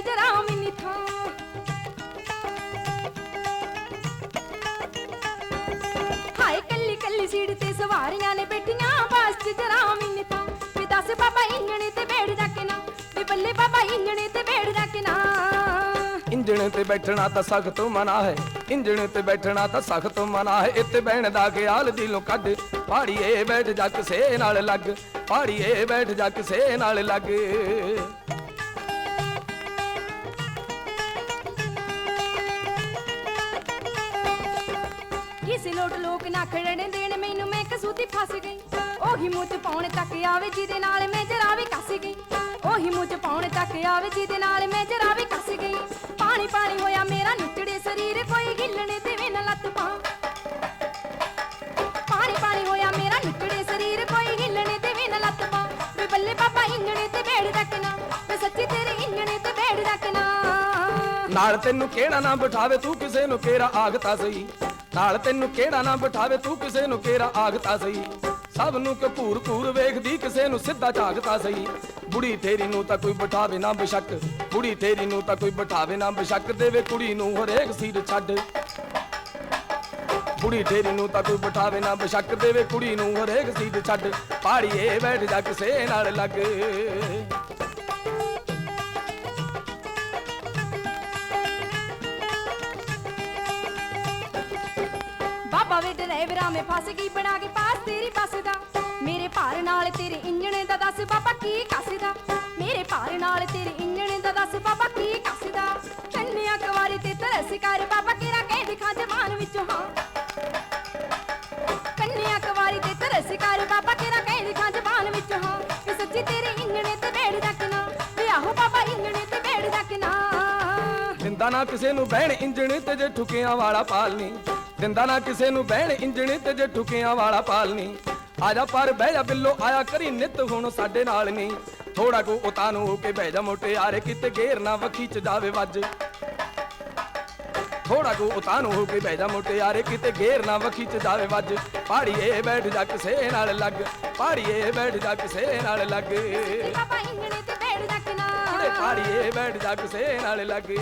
ਬੱਸ 'ਚ ਥਾਂ। ਹਾਏ, ਕੱਲੀ ਕੱਲੀ ਸੀਟ ਤੇ ਸਵਾਰੀਆਂ ਨੇ ਬੈਠੀਆਂ, ਬੱਸ 'ਚ ਜਰਾ ਮਿੰਨੀ ਥਾਂ। ਵੀ ਦੱਸ ਬਾਬਾ ਇੰਜਣੇ ਤੇ ਬੈਠ ਜਾ ਨਾ, ਵੀ ਬੱਲੇ ਬਾਬਾ ਇੰਜਣੇ ਤੇ ਬੈਠ ਜਾ ਨਾ। ਇੰਜਣ ਤੇ ਬੈਠਣਾ ਤਾਂ ਸਖਤ ਮਨਾ ਹੈ, ਇੰਜਣੇ ਤੇ ਬੈਠਣਾ ਤਾਂ ਸਖਤ ਮਨਾ ਹੈ। ਇੱਥੇ ਬਹਿਣ ਦਾ ਖਿਆਲ ਦਿਲੋਂ ਕੱਢ, ਪਾੜੀਏ ਬੈਠ ਜਾ ਕਿਸੇ ਨਾਲ ਲੱਗ, ਪਾੜੀਏ ਬੈਠ ਜਾ ਕਿਸੇ ਨਾਲ ਲੱਗ। ਲੋਕ ਦੇਣ ਮੈਨੂੰ ਮੈਂ ਕਸੂਤੀ ਫਸ ਗਈ। ਉਹੀ ਮੂੰਹ ਚ ਪਾਉਣ ਤੱਕ ਆਵੇ ਜਿਹਦੇ ਨਾਲ ਮੈਂ ਜਰਾ ਵੀ ਕੱਸ ਗਈ। ਉਹੀ ਮੂੰਹ ਚ ਪਾਉਣ ਤੱਕ ਆਵੇ ਜਿਹਦੇ ਨਾਲ ਮੈਂ ਜਰਾ ਵੀ ਕੱਸ ਗਈ। ਪਾਣੀ ਪਾਣੀ ਹੋਇਆ ਮੇਰਾ ਨੁੱਚੜੇ ਸਰੀਰ, ਕੋਈ ਹਿੱਲਣੇ ਤੇ ਵੀ ਨਾ ਲੱਤ ਪਾ ਪਾਣੀ ਪਾਣੀ ਹੋਇਆ ਮੇਰਾ ਨੁੱਚੜੇ ਸਰੀਰ, ਕੋਈ ਹਿੱਲਣੇ ਤੇ ਵੀ ਨਾ ਲੱਤ ਪਾ ਵੇ ਬੱਲੇ ਪਾਪਾ ਇੰਗਣੇ ਤੇ ਬੈਠ ਰੱਖਣਾ ਵੇ ਸੱਚੀ ਤੇਰੇ ਇੰਜਣੇ ਤੇ ਬੈਠ ਰੱਖਣਾ ਨਾਲ ਤੈਨੂੰ ਕਿਹੜਾ ਨਾ ਬਿਠਾਵੇ, ਤੂੰ ਕਿਸੇ ਨੂੰ ਕੇਰਾ ਆਗਤਾ ਸਹੀ? ਨਾਲ ਤੈਨੂੰ ਕਿਹੜਾ ਨਾ ਬਿਠਾਵੇ, ਤੂੰ ਕਿਸੇ ਨੂੰ ਕੇਰਾ ਆਗਤਾ ਸਹੀ? ਸਭ ਨੂੰ ਕਪੂਰ ਕੂਰ ਵੇਖਦੀ, ਕਿਸੇ ਨੂੰ ਸਿੱਧਾ ਝਾਕਤਾ ਸਹੀ। ਬੁੜੀ ਤੇਰੀ ਨੂੰ ਤਾਂ ਕੋਈ ਬਿਠਾਵੇ ਨਾ ਬਸ਼ੱਕ, ਬੁੜੀ ਤੇਰੀ ਨੂੰ ਤਾਂ ਕੋਈ ਬਿਠਾਵੇ ਨਾ ਬਸ਼ੱਕ, ਦੇਵੇ ਕੁੜੀ ਨੂੰ ਹਰੇਕ ਸੀਟ ਛੱਡ। ਬੁੜੀ ਤੇਰੀ ਨੂੰ ਤਾਂ ਕੋਈ ਬਿਠਾਵੇ ਨਾ ਬਸ਼ੱਕ, ਦੇਵੇ ਕੁੜੀ ਨੂੰ ਹਰੇਕ ਸੀਟ ਛੱਡ। ਪਾੜੀਏ ਬੈਠ ਜਾ ਕਿਸੇ ਨਾਲ ਲੱਗ। ਬਾਬਾ ਵੇ ਫਸ ਗਈ ਬਣਾ ਕੇ ਪਾਸ ਤੇਰੀ ਬੱਸ ਦਾ। ਮੇਰੇ ਭਾਰ ਨਾਲ ਤੇਰੇ ਇੰਜਣ ਦਾ ਦੱਸ ਬਾਬਾ ਕੀ ਕੱਸਦਾ। ਮੇਰੇ ਭਾਰ ਨਾਲ ਤੇਰੇ ਇੰਜਣ ਦਾ ਦੱਸ ਬਾਬਾ ਕੀ ਕੱਸਦਾ। ਕੰਨਿਆ ਕੁਵਾਰੀ ਤੇ ਤਰਸ ਕਰ ਬਾਬਾ ਕਿਹੜਾ ਕਹਿ ਦਿਖਾ ਜਮਾਨ ਵਿੱਚੋਂ, ਹਾਂ। ਕੰਨਿਆ ਕੁਵਾਰੀ ਤੇ ਤਰਸ ਕਰ ਬਾਬਾ ਕਿਹੜਾ ਕਹਿ ਦਿਖਾ ਜਮਾਨ ਵਿੱਚੋਂ, ਹਾਂ। ਵੀ ਸੱਚੀ ਤੇਰੇ ਇੰਜਣੇ ਤੇ ਬੈਠ ਰੱਖਣਾ ਵੀ ਬਾਬਾ ਇੰਜਣੇ ਤੇ ਬੈਠ ਰੱਖਣਾ ਦਿੰਦਾ ਨਾ। ਕਿਸੇ ਨੂੰ ਬਹਿਣ ਇੰਜਣ ਤੇ ਜੇ ਠੁਕਿਆਂ ਵਾਲਾ ਪਾਲਨੀ। ਦਿੰਦਾ ਨਾ ਕਿਸੇ ਨੂੰ ਬਹਿਣ ਇੰਜਣ ਤੇ ਜੇ ਠੁਕਿਆਂ ਵਾਲਾ ਪਾਲਨੀ ਆਜਾ ਪਰ ਬਹਿ ਜਾ ਬਿੱਲੋ ਆਇਆ ਕਰੀ ਨਿਤ ਹੁਣ ਸਾਡੇ ਨਾਲ ਨਹੀਂ ਥੋੜਾ ਕੋ ਉਤਾਨੂੰ ਹੋ ਕੇ ਬਹਿ ਜਾ ਮੋਟੇ ਯਾਰੇ ਕਿਤੇ ਗੇਰ ਨਾ ਵਖੀ ਚ ਜਾਵੇ ਵੱਜ। ਥੋੜਾ ਕੋ ਉਤਾਨੂੰ ਹੋ ਕੇ ਬਹਿ ਜਾ ਮੋਟੇ ਯਾਰੇ ਕਿਤੇ ਗੇਰ ਨਾ ਵਖੀ ਚ ਜਾਵੇ ਵੱਜ। ਪਾੜੀਏ ਬੈਠ ਜਾ ਕਿਸੇ ਨਾਲ ਲੱਗ ਪਾੜੀਏ ਬੈਠ ਜਾ ਕਿਸੇ ਨਾਲ ਲੱਗ। ਇੰਜਣੇ ਤੇ ਬੈਠ ਓਏ ਪਾੜੀਏ ਬੈਠ ਜਾ ਕਿਸੇ ਨਾਲ ਲੱਗ।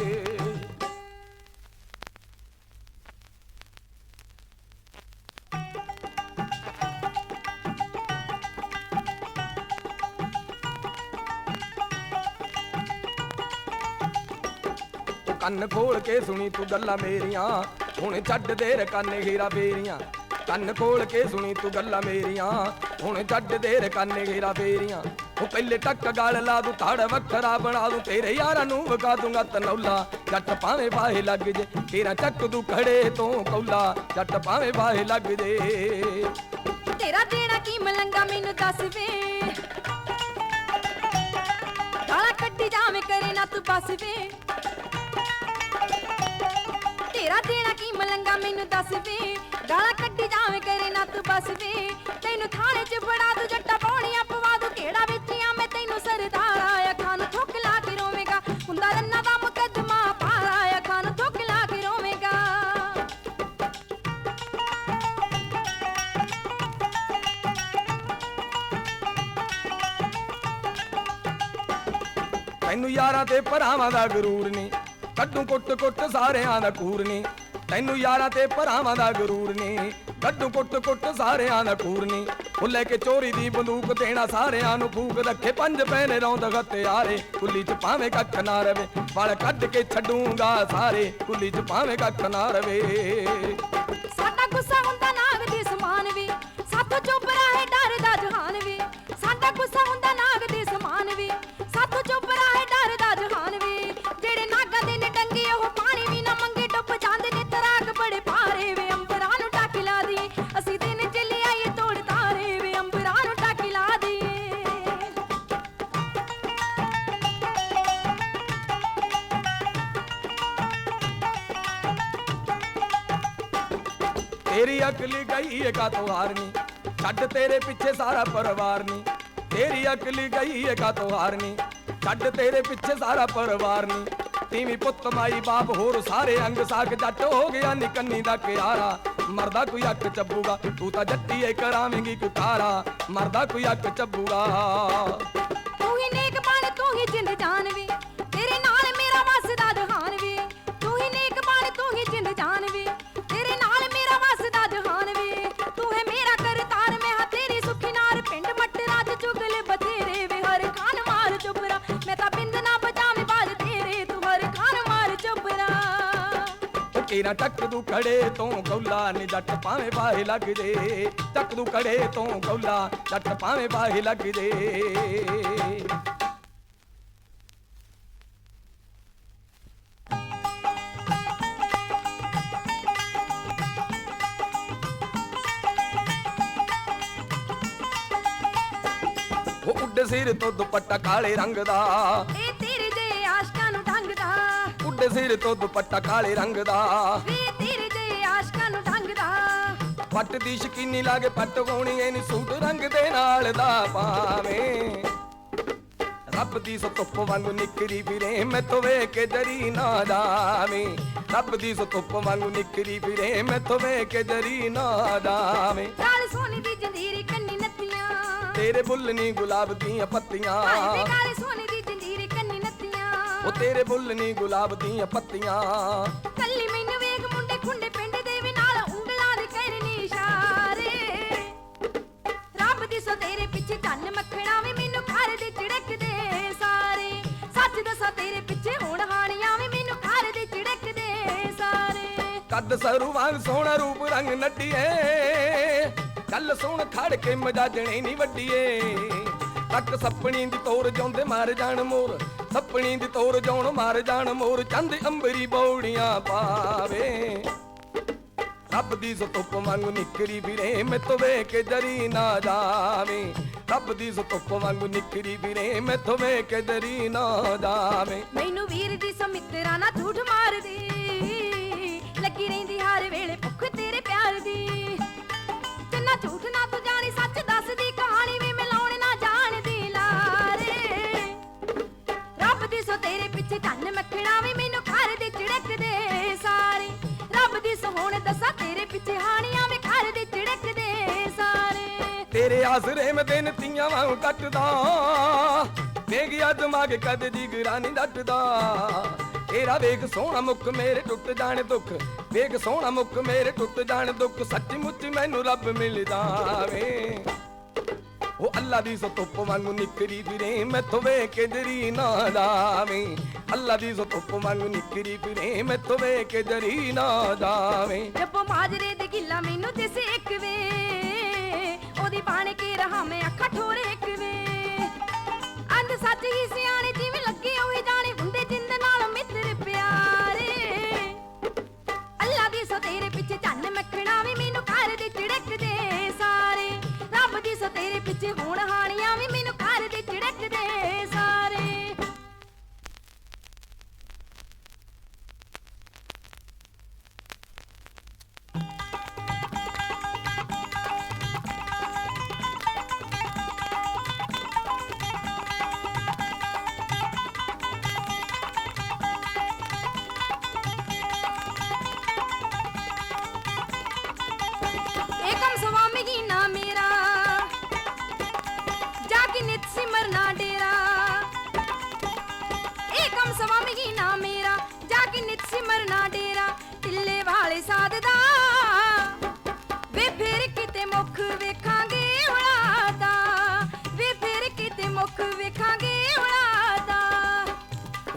ਕੰਨ ਖੋਲ ਕੇ ਸੁਣੀ ਤੂੰ ਗੱਲਾਂ ਮੇਰੀਆਂ। ਹੁਣ ਛੱਡ ਦੇ ਰ ਹੀਰਾ ਫੇਰੀਆਂ। ਕੰਨ ਖੋਲ ਕੇ ਸੁਣੀ ਤੂੰ ਗੱਲਾਂ ਮੇਰੀਆਂ। ਹੁਣ ਛੱਡ ਦੇ ਰ ਹੀਰਾ ਫੇਰੀਆਂ। ਉਹ ਪਹਿਲੇ ਟੱਕ ਗਾਲ ਲਾ ਦੂੰ, ਧੜ ਵੱਖਰਾ ਬਣਾ ਦੂੰ। ਤੇਰੇ ਯਾਰਾਂ ਨੂੰ ਵਗਾ ਦੂੰਗਾ ਤਨੌਲਾ ਜੱਟ ਪਾਵੇਂ ਬਾਹੇ ਲੱਗ ਜੇ ਤੇਰਾ ਚੱਕ ਦੂ ਖੜੇ ਤੋਂ ਕੌਲਾ। ਜੱਟ ਪਾਵੇਂ ਬਾਹੇ ਲੱਗ ਜੇ। ਤੇਰਾ ਦੇਣਾ ਕੀ ਮਲੰਗਾ ਮੈਨੂੰ ਦੱਸ ਵੇ। ਗਾਲਾਂ ਕੱਢੀ ਜਾਵੇਂ ਕਰੇ ਨਾ ਤੂੰ ਬਸ ਵੇ। ਤੇਰਾ ਮਲੰਗਾ ਮੈਨੂੰ ਦੱਸ ਵੇ। ਗਾਲਾਂ ਕੱਢੀ ਜਾਵੇਂ ਕਰੇ ਨਾ ਤੂੰ ਬਸ ਵੇ। ਤੈਨੂੰ ਥਾਣੇ 'ਚ ਫੜਾ ਦੂ, ਜੱਟਾ ਪੌਣੀਆਂ ਪਵਾ ਦੂ। ਕਿਹੜਾ ਵੇਚੀਆਂ ਮੈਂ ਤੈਨੂੰ ਸਰਦਾਰ ਆਇਆ ਖਾਨ, ਠੋਕ ਲਾ ਕੇ ਰੋਵੇਂਗਾ। ਹੁੰਦਾ ਰੰਨਾ ਦਾ ਮੁਕੱਦਮਾ ਪਾਰ ਆਇਆ ਖਾਨ, ਠੋਕ ਲਾ ਕੇ ਰੋਵੇਂਗਾ। ਤੈਨੂੰ ਯਾਰਾਂ ਤੇ ਭਰਾਵਾਂ ਦਾ ਗਰੂਰ ਨਹੀਂ ਕੱਢੂ ਕੁੱਟ ਕੁੱਟ ਸਾਰਿਆਂ ਦਾ ਕੂਰ ਨਹੀਂ ਤੈਨੂੰ ਯਾਰਾਂ ਤੇ ਭਰਾਵਾਂ ਦਾ ਗਰੂਰ ਨਹੀਂ ਕੱਢੂ ਕੁੱਟ ਕੁੱਟ ਸਾਰਿਆਂ ਦਾ ਕੂਰ ਨਹੀਂ ਉਹ ਕੇ ਚੋਰੀ ਦੀ ਬੰਦੂਕ ਦੇਣਾ ਸਾਰਿਆਂ ਨੂੰ ਫੂਕ ਰੱਖੇ। ਪੰਜ ਪੈਨੇ ਰੌਂਦ ਹਥਿਆਰੇ ਕੁੱਲੀ ਚ ਭਾਵੇਂ ਕੱਖ ਨਾ ਰਵੇ। ਵਲ ਕੱਢ ਕੇ ਛੱਡੂਗਾ ਸਾਰੇ, ਕੁੱਲੀ ਚ ਭਾਵੇਂ ਕੱਖ ਨਾ ਰਵੇ। ਤੇਰੀ ਅਕਲੀ ਗਈ ਏ ਕਾ ਹਾਰਨੀ ਛੱਡ ਤੇਰੇ ਪਿੱਛੇ ਸਾਰਾ ਪਰਿਵਾਰ ਨਹੀਂ ਤੇਰੀ ਅਕਲੀ ਗਈ ਏ ਕਾ ਹਾਰਨੀ ਛੱਡ ਤੇਰੇ ਪਿੱਛੇ ਸਾਰਾ ਪਰਿਵਾਰ ਨਹੀਂ ਤੀਵੀਂ ਪੁੱਤ ਮਾਈ ਬਾਪ ਹੋਰ ਸਾਰੇ ਅੰਗ ਸਾਕ ਜੱਟ ਹੋ ਗਿਆ ਨਿਕੰਨੀ ਦਾ ਕਿਆਰਾ। ਮਰਦਾ ਕੋਈ ਅੱਖ ਚੱਬੂਗਾ, ਤੂੰ ਤਾਂ ਜੱਟੀ ਜੱਟੀਏ ਕਰਾਵੇਂਗੀ ਕੁਕਾਰਾ ਮਰਦਾ ਕੋਈ ਅੱਖ ਚੱਬੂਗਾ। ਤੂੰ ਹੀ ਨੇਕ ਬਣ ਤੂੰ ਕੇਰਾ ਟੱਕ ਦੂ ਖੜੇ ਤੋਂ ਗੌਲਾ ਨੀ ਜੱਟ ਭਾਵੇਂ ਬਾਹੇ ਲੱਗ ਜੇ ਦੂ ਖੜੇ ਤੋਂ ਗੌਲਾ ਜੱਟ ਭਾਵੇਂ ਬਾਹੇ ਲੱਗ ਉਹ ਉੱਡ ਸਿਰ ਤੋਂ ਦੁਪੱਟਾ ਕਾਲੇ ਰੰਗ ਦਾ। ਉੱਡ ਸਿਰ ਤੋਂ ਦੁਪੱਟਾ ਕਾਲੇ ਰੰਗ ਦਾ। ਵੇ ਤੇਰੇ ਦੇ ਆਸ਼ਕਾਂ ਨੂੰ ਢੰਗਦਾ ਪੱਟ ਦੀ ਸ਼ਕੀਨੀ ਲਾਗੇ ਪੱਟ ਹੋਣੀ ਐ ਨੀ ਸੂਟ ਰੰਗ ਦੇ ਨਾਲ ਦਾ ਪਾਵੇਂ ਰੱਬ ਦੀ ਸੋ ਧੁੱਪ ਵਾਂਗੂ ਨਿਕਰੀ ਫਿਰੇ ਮੈਥੋਂ ਵੇਖ ਕੇ ਜਰੀ ਨਾ ਜਾਵੇਂ। ਰੱਬ ਦੀ ਸੋ ਧੁੱਪ ਵਾਂਗੂ ਨਿਕਰੀ ਫਿਰੇ ਮੈਥੋਂ ਵੇਖ ਕੇ ਜਰੀ ਨਾ ਜਾਵੇਂ। ਕਾਲ ਸੋਨੇ ਦੀ ਜੰਜੀਰ ਕੰਨੀ ਨੱਤੀਆਂ ਤੇਰੇ ਬੁੱਲ ਨੀ ਗੁਲਾਬ ਦੀਆਂ ਪੱਤੀਆਂ। ਹਾਏ ਵੇ ਕਾਲੇ ਸੋਨੇ ਉਹ ਤੇਰੇ ਬੁੱਲ ਨੀ ਗੁਲਾਬ ਦੀਆਂ ਪੱਤੀਆਂ। ਕੱਲੀ ਮੈਨੂੰ ਵੇਖ ਮੁੰਡੇ ਖੁੰਡੇ ਪਿੰਡ ਦੇ ਵੀ ਨਾਲ ਉਂਗਲਾਂ ਦੇ ਕਰਨੀ ਇਸ਼ਾਰੇ ਰੱਬ ਦੀ ਸੋ ਤੇਰੇ ਪਿੱਛੇ ਚੰਨ ਮੱਖਣਾ ਵੀ ਮੈਨੂੰ ਘਰ ਦੇ ਝਿੜਕਦੇ ਸਾਰੇ। ਸੱਚ ਦੱਸਾਂ ਤੇਰੇ ਪਿੱਛੇ ਹੁਣ ਹਾਣੀਆਂ ਵੀ ਮੈਨੂੰ ਘਰ ਦੇ ਝਿੜਕਦੇ ਸਾਰੇ। ਕੱਦ ਸਰੂ ਵਾਂਗ ਸੋਹਣਾ ਰੂਪ ਰੰਗ ਨੱਡੀਏ ਕੱਲ ਸੋਹਣ ਖੜ ਕੇ ਮਜਾਜਣੇ ਨਹੀਂ ਵੱਡੀਏ। ਤੱਕ ਸੱਪਣੀ ਦੀ ਤੋਰ ਜਾਉਂਦੇ ਮਾਰ ਜਾਣ ਮੋਰ। ਸੱਪਣੀ ਦੀ ਤੋਰ ਜਾਉਣ, ਮਾਰ ਜਾਣ, ਮੋਰ ਚੰਦ ਅੰਬਰੀ ਬੌੜੀਆਂ ਪਾਵੇ। ਰੱਬ ਦੀ ਸੋ ਧੁੱਪ ਵਾਂਗੂ ਨਿਕਰੀ ਫਿਰੇ ਮੈਥੋਂ ਵੇਖ ਕੇ ਜਰੀ ਨਾ ਜਾਵੇ। ਰੱਬ ਦੀ ਸੋ ਵਾਂਗੂ ਨਿਕਰੀ ਫਿਰੇ ਮੈਥੋਂ ਵੇਖ ਕੇ ਜਰੀ ਨਾ ਜਾਵੇਂ। ਮੈਨੂੰ ਵੀਰ ਦੀ ਸਮਿੱਤਰਾ ਨਾ ਝੂਠ ਮਾਰਦੀ, ਲੱਗੀ ਰਹਿੰਦੀ ਹਰ ਵੇਲੇ ਭੁੱਖ ਤੇਰੇ ਪਿਆਰ ਦੀ। ਨਾ ਝੂਠ ਨਾ ਤੂੰ ਜਾਣੀ ਤੇਰੇ ਆਸਰੇ ਮੈਂ ਦਿਨ ਤੀਆਂ ਵਾਂ ਕੱਟਦਾ। ਵੇਗ ਅੱਜ ਮਗ ਕਦ ਜਿਗਰਾ ਨਹੀਂ ਡੱਟਦਾ ਤੇਰਾ ਵੇਖ ਸੋਹਣਾ ਮੁੱਖ ਮੇਰੇ ਟੁੱਟ ਜਾਣ ਦੁੱਖ। ਵੇਖ ਸੋਹਣਾ ਮੁੱਖ ਮੇਰੇ ਟੁੱਟ ਜਾਣ ਦੁੱਖ। ਸੱਚੀ ਮੈਨੂੰ ਰੱਬ ਮਿਲਦਾ ਵੇ। ਉਹ ਅੱਲਾ ਦੀ ਸੋ ਧੁੱਪ ਵਾਂਗੂ ਨਿਕਰੀ ਫਿਰੇ, ਮੈਥੋਂ ਵੇਖ ਕੇ ਜਰੀ ਨਾ ਜਾਵੇਂ। ਅੱਲਾ ਦੀ ਸੋ ਧੁੱਪ ਵਾਂਗੂ ਨਿਕਰੀ ਫਿਰੇ, ਮੈਥੋਂ ਵੇਖ ਕੇ ਜਰੀ ਨਾ ਜਾਵੇਂ। ਜੱਬੋ ਮਾਜਰੇ ਬਾਣ ਅੱਖਾਂ ਠੋਰੇ ਇੱਕ ਅੰਧ ਸੱਚ ਹੀ ਸਿਆਣੇ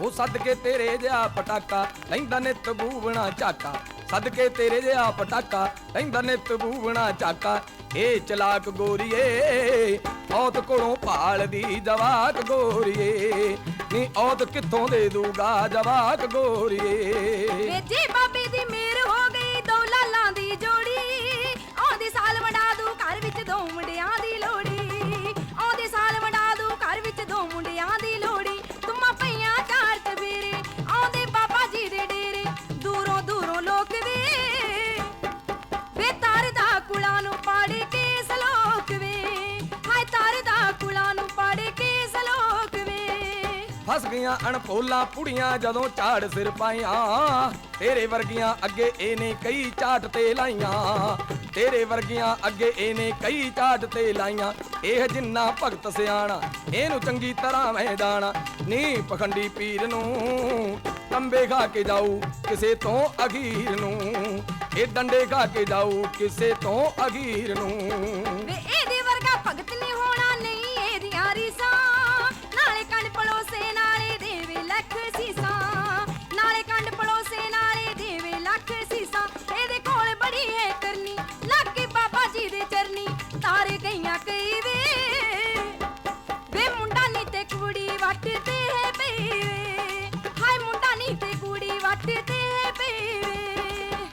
ਉਹ ਸਦਕੇ ਤੇਰੇ ਜਿਹਾ ਪਟਾਕਾ, ਲੈਂਦਾ ਨਿਤ ਬੂਵਣਾ ਝਾਕਾ। ਸਦਕੇ ਤੇਰੇ ਜਿਹਾ ਪਟਾਕਾ, ਲੈਂਦਾ ਨਿਤ ਬੂਵਣਾ ਝਾਕਾ। ਇਹ ਚਲਾਕ ਗੋਰੀਏ, ਔਤ ਕੋਲੋਂ ਭਾਲਦੀ ਜਵਾਕ ਗੋਰੀਏ। ਨੀ ਔਤ ਕਿੱਥੋਂ ਦੇ ਦੂਗਾ ਜਵਾਕ ਗੋਰੀਏ। ਵੇ ਜੇ ਬਾਬੇ ਦੀ ਮੇਰ ਹੋ ਗਈ ਦੋ ਲਾਲਾਂ ਦੀ ਜੋੜੀ। ਆਉਂਦੇ ਸਾਲ ਵੰਡਾ ਦੂ ਘਰ ਵਿੱਚ ਦੋ ਮੁੰਡਿਆਂ ਦੀ ਲੋੜੀ ਫਸ ਗਈਆਂ ਅਣਪੋਲਾਂ ਪੁੜੀਆਂ, ਜਦੋਂ ਝਾੜ ਸਿਰ ਪਾਈਆਂ। ਤੇਰੇ ਵਰਗੀਆਂ ਅੱਗੇ ਇਹਨੇ ਕਈ ਝਾਟ ਤੇ ਲਾਈਆਂ। ਤੇਰੇ ਵਰਗੀਆਂ ਅੱਗੇ ਇਹਨੇ ਕਈ ਝਾਟ ਤੇ ਲਾਈਆਂ। ਇਹ ਜਿੰਨਾ ਭਗਤ ਸਿਆਣਾ, ਇਹਨੂੰ ਚੰਗੀ ਤਰ੍ਹਾਂ ਮੈਂ ਜਾਣਾ ਨੀ ਪਖੰਡੀ ਪੀਰ ਨੂੰ ਕੰਬੇ ਖਾ ਕੇ ਜਾਊ ਕਿਸੇ ਤੋਂ ਅਖੀਰ ਨੂੰ। ਇਹ ਡੰਡੇ ਖਾ ਕੇ ਜਾਊ ਕਿਸੇ ਤੋਂ ਅਖੀਰ ਨੂੰ।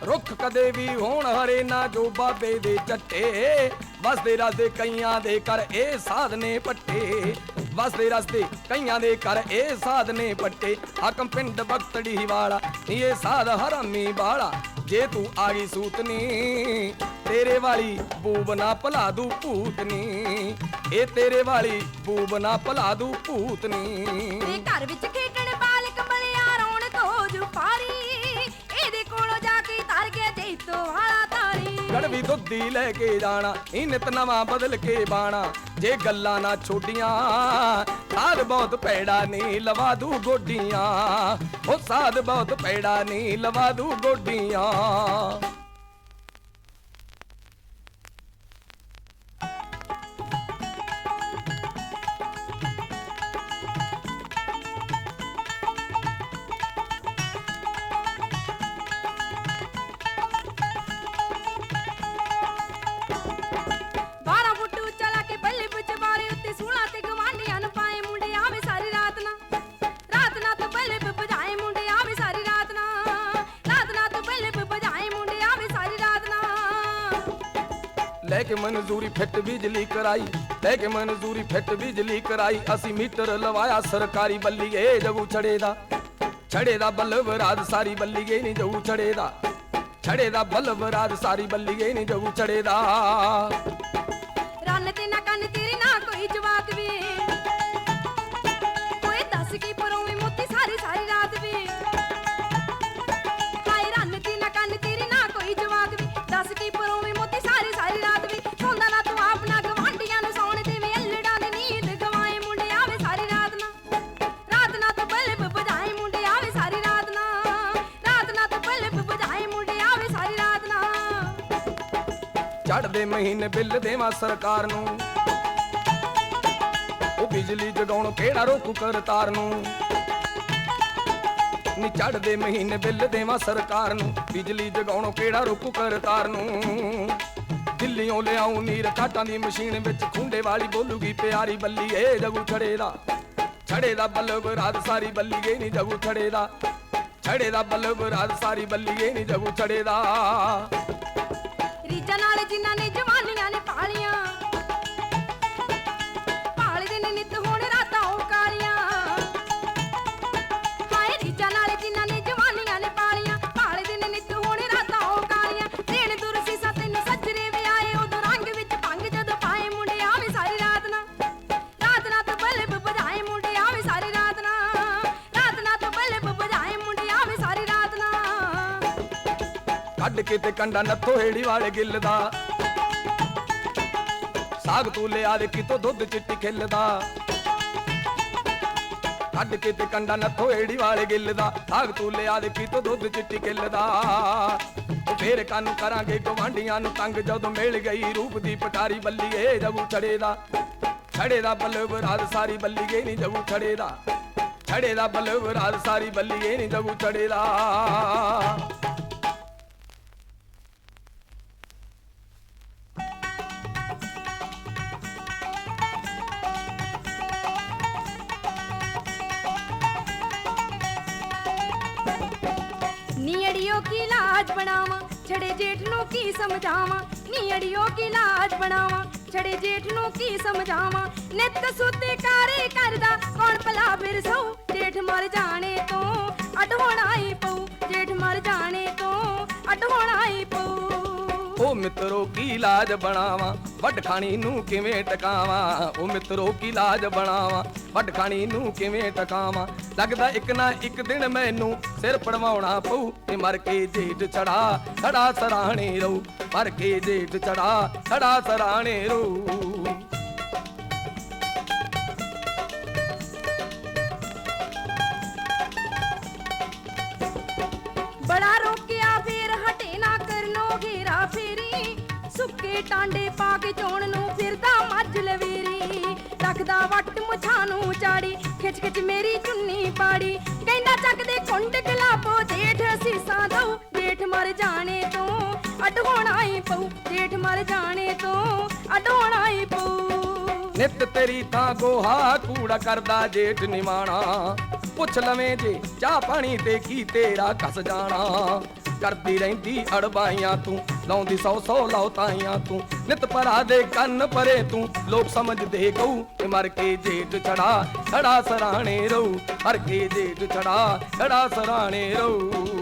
ਰੁੱਖ ਕਦੇ ਵੀ ਹੋਣ ਹਰੇ ਨਾ ਜੋ ਬਾਬੇ ਦੇ ਚੱਟੇ। ਵਸਦੇ ਰਸਦੇ ਕਈਆਂ ਦੇ ਕਰ ਇਹ ਸਾਧਨੇ ਪੱਟੇ। ਵਸਦੇ ਰਸਦੇ ਕਈਆਂ ਦੇ ਕਰ ਇਹ ਸਾਧਨੇ ਪੱਟੇ। ਹਾਕਮ ਪਿੰਡ ਬਖਤੜੀ ਵਾਲਾ ਇਹ ਸਾਧ ਹਰਾਮੀ ਵਾਲਾ। ਜੇ ਤੂੰ ਆ ਗਈ ਸੂਤਨੀ, ਤੇਰੇ ਵਾਲੀ ਬੂਬ ਨਾ ਭਲਾ ਦੂ ਭੂਤਨੀ। ਇਹ ਤੇਰੇ ਵਾਲੀ ਬੂਬ ਨਾ ਭਲਾ ਦੂ ਭੂਤਨੀ। ਤੇ ਘਰ ਵਿੱਚ ਖੇਡਣ ਗਿਆ ਜੈਤੋ ਤਾਰੀ ਗੜਵੀ ਦੁੱਧੀ ਲੈ ਕੇ ਜਾਣਾ ਇਹ ਨਿਤ ਨਵਾਂ ਬਦਲ ਕੇ ਬਾਣਾ। ਜੇ ਗੱਲਾਂ ਨਾ ਛੋਡੀਆਂ ਸਾਧ ਬਹੁਤ ਪੈੜਾ ਨਹੀਂ ਲਵਾ ਦੂ ਗੋਡੀਆਂ। ਉਹ ਸਾਧ ਬਹੁਤ ਪੈੜਾ ਨਹੀਂ ਲਵਾ ਦੂ ਗੋਡੀਆਂ। ਕੇ ਮਨਜ਼ੂਰੀ ਫਿੱਟ ਬਿਜਲੀ ਕਰਾਈ। ਲੈ ਕੇ ਮਨਜ਼ੂਰੀ ਫਿੱਟ ਬਿਜਲੀ ਕਰਾਈ। ਅਸੀਂ ਮੀਟਰ ਲਵਾਇਆ ਸਰਕਾਰੀ ਬੱਲੀਏ ਜਗੂ ਛੜੇ ਦਾ। ਛੜੇ ਦਾ ਬੱਲਬ ਰਾਤ ਸਾਰੀ ਬੱਲੀਏ ਨਹੀਂ ਜਗੂ ਛੜੇ ਦਾ। ਛੜੇ ਦਾ ਬੱਲਬ ਰਾਤ ਸਾਰੀ ਬੱਲੀਏ ਨਹੀਂ ਜਗੂ ਛੜੇ ਦਾ। ਮਹੀਨੇ ਬਿੱਲ ਦੇਵਾਂ ਸਰਕਾਰ ਨੂੰ। ਉਹ ਬਿਜਲੀ ਜਗਾਉਣ ਕਿਹੜਾ ਰੋਕੂ ਕਰਤਾਰ ਨੂੰ। ਨੀ ਚੜਦੇ ਮਹੀਨੇ ਬਿੱਲ ਦੇਵਾਂ ਸਰਕਾਰ ਨੂੰ। ਬਿਜਲੀ ਜਗਾਉਣ ਕਿਹੜਾ ਰੋਕੂ ਕਰਤਾਰ ਨੂੰ। ਦਿੱਲੀੋਂ ਲਿਆਉਂ ਨੀਰ ਕਾਟਾਂ ਦੀ ਮਸ਼ੀਨ ਵਿੱਚ ਖੁੰਡੇ ਵਾਲੀ ਬੋਲੂਗੀ ਪਿਆਰੀ ਬੱਲੀ, ਏ ਜਗੂ ਛੜੇ ਦਾ ਛੜੇ ਦਾ ਬੱਲਬ ਰਾਤ ਸਾਰੀ ਬੱਲੀ, ਏ ਨੀ ਜਗੂ ਛੜੇ ਦਾ ਛੜੇ ਦਾ ਬੱਲਬ ਰਾਤ ਸਾਰੀ ਬੱਲੀ, ਏ ਨੀ ਜਗੂ ਛੜੇ ਦਾ ਕਿਤੇ ਕੰਡਾ ਨੱਥੋ ਹੇੜੀ ਵਾਲੇ ਗਿੱਲ ਦਾ ਸਾਗ ਤੂੰ ਲਿਆ ਦੇ ਕਿਤੋਂ ਦੁੱਧ ਚਿੱਟੀ ਖਿੱਲਦਾ। ਕੱਢ ਕੇ ਤੇ ਕੰਡਾ ਨੱਥੋ ਹੇੜੀ ਵਾਲੇ ਗਿੱਲ ਦਾ ਸਾਗ ਤੂੰ ਲਿਆ ਦੇ ਕਿਤੋਂ ਦੁੱਧ ਚਿੱਟੀ ਖਿੱਲਦਾ। ਫੇਰ ਕੰਨ ਕਰਾਂਗੇ ਗਵਾਂਢੀਆਂ ਨੂੰ ਤੰਗ ਜਦੋਂ ਮਿਲ ਗਈ ਰੂਪ ਦੀ ਪਟਾਰੀ ਬੱਲੀਏ ਜਗੂ ਛੜੇ ਦਾ ਛੜੇ ਦਾ ਬਲਬ ਰਾਤ ਸਾਰੀ ਬੱਲੀਏ ਨਹੀਂ ਜਗੂ ਛੜੇ ਦਾ ਛੜੇ ਦਾ ਬਲਬ ਰਾਤ ਸਾਰੀ ਬੱਲੀਏ ਨਹੀਂ ਜਗੂ ਛੜੇ ਦਾ ਨੂੰ ਕੀ ਸਮਝਾਵਾਂ? ਨੀ ਅੜਿਓ ਕੀ ਲਾਜ ਬਣਾਵਾਂ? ਛੜੇ ਜੇਠ ਨੂੰ ਕੀ ਸਮਝਾਵਾਂ? ਨਿਤ ਸੁੱਤੇ ਕਾਰੇ ਕਰਦਾ, ਕੌਣ ਭਲਾ ਫਿਰ ਸੋ ਜੇਠ ਮਰ ਜਾਣੇ ਤੋਂ ਅੱਡ ਹੋਣਾ ਹੀ ਪਊ। ਜੇਠ ਮਰ ਜਾਣੇ ਤੋਂ ਅੱਡ ਹੋਣਾ ਹੀ ਮਿੱਤਰੋ ਕੀ ਲਾਜ ਬਣਾਵਾਂ? ਵੱਡ ਖਾਣੀ ਨੂੰ ਕਿਵੇਂ ਟਕਾਵਾਂ? ਉਹ ਮਿੱਤਰੋ ਕੀ ਲਾਜ ਬਣਾਵਾਂ? ਵੱਡ ਖਾਣੀ ਨੂੰ ਕਿਵੇਂ ਟਕਾਵਾਂ? ਲੱਗਦਾ ਇੱਕ ਨਾ ਇੱਕ ਦਿਨ ਮੈਨੂੰ ਸਿਰ ਪੜਵਾਉਣਾ ਪਊ ਤੇ ਮਰ ਕੇ ਜੇਠ ਛੜਾ ਖੜਾ ਸਰਾਣੇ ਰਹੂ। ਮਰ ਕੇ ਜੇਠ ਛੜਾ ਖੜਾ ਸਰਾਣੇ ਰਹੂ। ਸੁੱਕੇ ਟਾਂਡੇ ਪਾ ਕੇ ਚੋਣ ਨੂੰ ਫਿਰਦਾ ਮੱਝ ਲਵੇਰੀ। ਰੱਖਦਾ ਵੱਟ ਮੁਛਾਂ ਨੂੰ ਚਾੜੀ, ਖਿੱਚ ਖਿੱਚ ਮੇਰੀ ਚੁੰਨੀ ਪਾੜੀ। ਕਹਿੰਦਾ ਚੱਕਦੇ ਕੁੰਡ ਗਲਾਪੋ ਜੇਠ ਸੀਸਾਂ ਦਊ, ਜੇਠ ਮਰ ਜਾਣੇ ਤੋਂ ਅੱਡ ਹੋਣਾ ਹੀ ਪਊ, ਜੇਠ ਮਰ ਜਾਣੇ ਤੋਂ ਅੱਡ ਹੋਣਾ ਹੀ ਪਊ। ਨਿਤ ਤੇਰੀ ਤਾਂ ਗੋਹਾ ਕੂੜਾ ਕਰਦਾ ਜੇਠ ਨਿਮਾਣਾ। ਪੁੱਛ ਲਵੇਂ ਜੇ ਚਾਹ ਪਾਣੀ ਤੇ ਕੀ ਤੇਰਾ ਕਸ ਜਾਣਾ। ਕਰਦੀ ਰਹਿੰਦੀ ਅੜਬਾਈਆਂ ਤੂੰ ਲਾਉਂਦੀ ਸੌ ਸੌ ਲਾਉਤਾਈਆਂ ਤੂੰ। ਨਿਤ ਪਰਾ ਦੇ ਕੰਨ ਪਰੇ ਤੂੰ। ਲੋਕ ਸਮਝਦੇ ਕਹੂ ਤੇ ਮਰ ਕੇ ਜੇਠ ਛੜਾ ਖੜਾ ਸਰਾਣੇ ਰਹੂ ਹਰ ਕੇ ਜੇਠ ਛੜਾ ਖੜਾ ਸਰਾਣੇ ਰਹੂ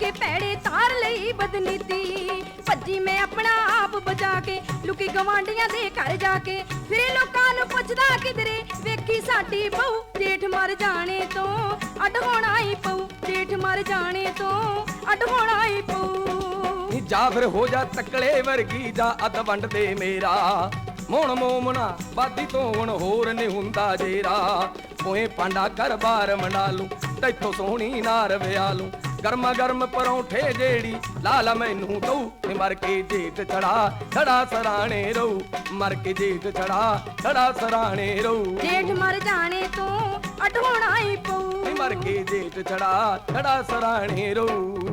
ਕੇ ਪੈੜੇ ਤਾਰ ਲਈ ਬਦਨੀਤੀ। ਭੱਜੀ ਮੈਂ ਆਪਣਾ ਆਪ ਬਚਾ ਕੇ, ਲੁਕੀ ਗਵਾਂਡੀਆਂ ਦੇ ਘਰ ਜਾ ਕੇ। ਫਿਰੇ ਲੋਕਾਂ ਨੂੰ ਪੁੱਛਦਾ ਕਿਧਰੇ, ਵੇਖੀ ਸਾਡੀ ਬਹੂ ਜੇਠ ਮਰ ਜਾਣੇ ਤੋਂ। ਅੱਡ ਹੋਣਾ ਹੀ ਪਊ, ਜੇਠ ਮਰ ਜਾਣੇ ਤੋਂ। ਅੱਡ ਹੋਣਾ ਹੀ ਪਊ। ਨੀ ਜਾ ਫਿਰ ਹੋ ਜਾ ਤਕਲੇ ਵਰਗੀ, ਜਾ ਅੱਧ ਵੰਡ ਦੇ ਮੇਰਾ। ਮੋਣ ਮੋਮਣਾ ਬਾਦੀ ਤੋਂ ਹੁਣ ਹੋਰ ਨਹੀਂ ਹੁੰਦਾ ਜੇਰਾ। ਕੋਏ ਪਾਂਡਾ ਘਰ ਬਾਰ ਮੰਡਾ ਲੂੰ ਤੈਥੋਂ ਸੋਹਣੀ ਨਾਰ ਵਿਆ ਲੂੰ। ਗਰਮਾ ਗਰਮ ਪਰੌਂਠੇ ਜਿਹੜੀ ਲਾਲਾ ਮੈਨੂੰ ਦਊ ਤੇ ਮਰ ਕੇ ਜੇਠ ਛੜਾ ਛੜਾ ਸਰਾਣੇ ਰਹੂ ਮਰ ਕੇ ਜੇਠ ਛੜਾ ਛੜਾ ਸਰਾਣੇ ਰਹੂ ਜੇਠ ਮਰ ਜਾਣੇ ਤੋਂ ਅੱਡ ਹੋਣਾ ਹੀ ਪਊ। ਮਰ ਕੇ ਜੇਠ ਛੜਾ ਛੜਾ ਸਰਾਣੇ ਰਹੂ